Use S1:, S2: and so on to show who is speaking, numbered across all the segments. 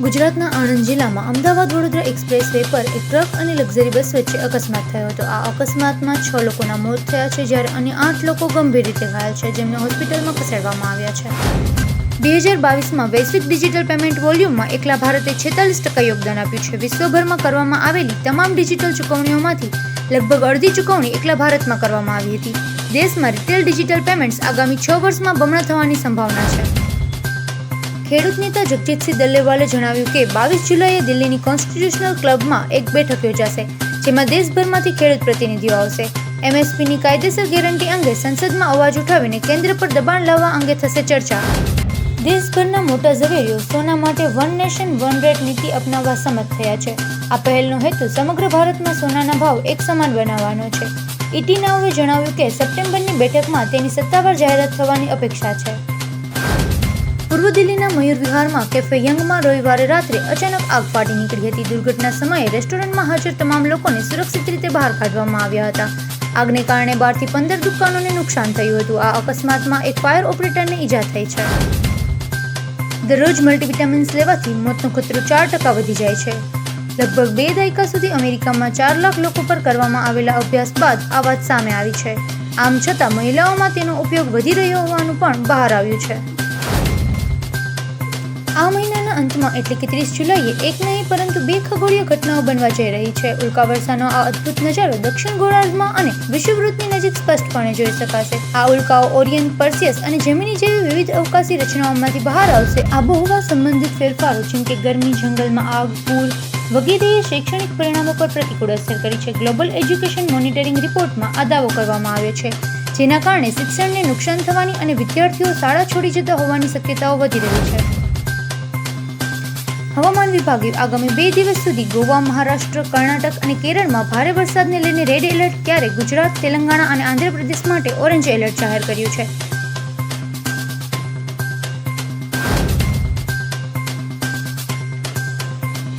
S1: ગુજરાતના આણંદ જિલ્લામાં Ahmedabad Vadodara express way પર એક ટ્રક અને લક્ઝરી બસ વચ્ચે અકસ્માત થયો હતો. આ અકસ્માતમાં છ લોકોના મોત થયા છે, જ્યારે અન્ય આઠ લોકો ગંભીર રીતે ઘાયલ છે, જેમને હોસ્પિટલમાં ખસેડવામાં આવ્યા છે. બે હજાર બાવીસમાં વૈશ્વિક ડિજિટલ પેમેન્ટ વોલ્યુમમાં એકલા ભારતે છેતાલીસ ટકા યોગદાન આપ્યું છે. વિશ્વભરમાં કરવામાં આવેલી તમામ ડિજિટલ ચૂકવણીઓમાંથી લગભગ અડધી ચૂકવણી એકલા ભારતમાં કરવામાં આવી હતી. દેશમાં રિટેલ ડિજિટલ પેમેન્ટ્સ આગામી છ વર્ષમાં બમણા થવાની સંભાવના છે. ખેડૂત નેતા જગજીતસિંહ દલ્લેવાલે જણાવ્યું કે બાવીસ જુલાઈએ દિલ્હીની કોન્સ્ટિટ્યુશનલ ક્લબમાં એક બેઠક યોજાશે, જેમાં દેશભરમાંથી ખેડૂત પ્રતિનિધિઓ આવશે. એમએસપીની કાયદેસર ગેરંટી અંગે સંસદમાં અવાજ ઉઠાવીને કેન્દ્ર પર દબાણ લાવવા અંગે થશે ચર્ચા. દેશભરના મોટા ઝવેરીઓ સોના માટે વન નેશન, વન રેટ નીતિ અપનાવવા સંમત થયા છે. આ પહેલનો હેતુ સમગ્ર ભારતમાં સોનાના ભાવ એક સમાન બનાવવાનો છે. ઇટીનાઓએ જણાવ્યું કે સપ્ટેમ્બરની બેઠકમાં તેની સત્તાવાર જાહેરાત થવાની અપેક્ષા છે. પૂર્વ દિલ્હીના મયુર વિહારમાં કેફે યંગમાં રવિવારે રાત્રે અચાનક આગ ફાટી નીકળી હતી. દુર્ઘટના સમયે રેસ્ટોરન્ટમાં હાજર તમામ લોકોને સુરક્ષિત રીતે બહાર કાઢવામાં આવ્યા હતા. આગને કારણે બારથી પંદર દુકાનોને નુકસાન થયું હતું. આ અકસ્માતમાં એક ફાયર ઓપરેટરને ઈજા થઈ છે. દરરોજ મલ્ટીવિટામિન્સ લેવાથી મોતનો ખતરો ચાર ટકા વધી જાય છે. લગભગ બે દાયકા સુધી અમેરિકામાં ચાર લાખ લોકો પર કરવામાં આવેલા અભ્યાસ બાદ આ વાત સામે આવી છે. આમ છતાં મહિલાઓમાં તેનો ઉપયોગ વધી રહ્યો હોવાનું પણ બહાર આવ્યું છે. આ મહિનાના અંતમાં એટલે કે ત્રીસ જુલાઈએ એક નહીં, પરંતુ બે ખગોળીય ઘટનાઓ બનવા જઈ રહી છે. ઉલ્કા વર્ષાનો આ અદ્ભુત નજારો દક્ષિણ ગોળાર્ધમાં અને વિષુવવૃત્તની નજીક સ્પષ્ટપણે જોઈ શકાશે. આ ઉલ્કાઓ ઓરિયન, પર્સિયસ અને જમીની જેવી વિવિધ અવકાશી રચનાઓમાંથી બહાર આવશે. આબોહવા સંબંધિત ફેરફારો, જેમ કે ગરમી, જંગલમાં આગ, પૂર વગેરેએ શૈક્ષણિક પરિણામો પર પ્રતિકૂળ અસર કરી છે. ગ્લોબલ એજ્યુકેશન મોનિટરિંગ રિપોર્ટમાં આ દાવો કરવામાં આવ્યો છે, જેના કારણે શિક્ષણને નુકસાન થવાની અને વિદ્યાર્થીઓ શાળા છોડી જતા હોવાની શક્યતાઓ વધી રહી છે. હવામાન વિભાગે આગામી બે દિવસ સુધી ગોવા, મહારાષ્ટ્ર, કર્ણાટક અને કેરળમાં ભારે વરસાદને લઈને રેડ એલર્ટ ત્યારે ગુજરાત, તેલંગાણા અને આંધ્રપ્રદેશ માટે ઓરેન્જ એલર્ટ જાહેર કર્યું છે.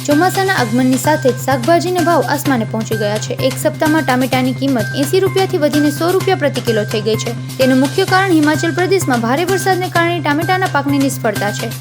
S1: ચોમાસાના આગમનની સાથે જ શાકભાજીના ભાવ આસમાને પહોંચી ગયા છે. એક સપ્તાહમાં ટામેટાની કિંમત એંસી રૂપિયાથી વધીને સો રૂપિયા પ્રતિ કિલો થઈ ગઈ છે. તેનું મુખ્ય કારણ હિમાચલ પ્રદેશમાં ભારે વરસાદને કારણે ટામેટાના પાકની નિષ્ફળતા છે.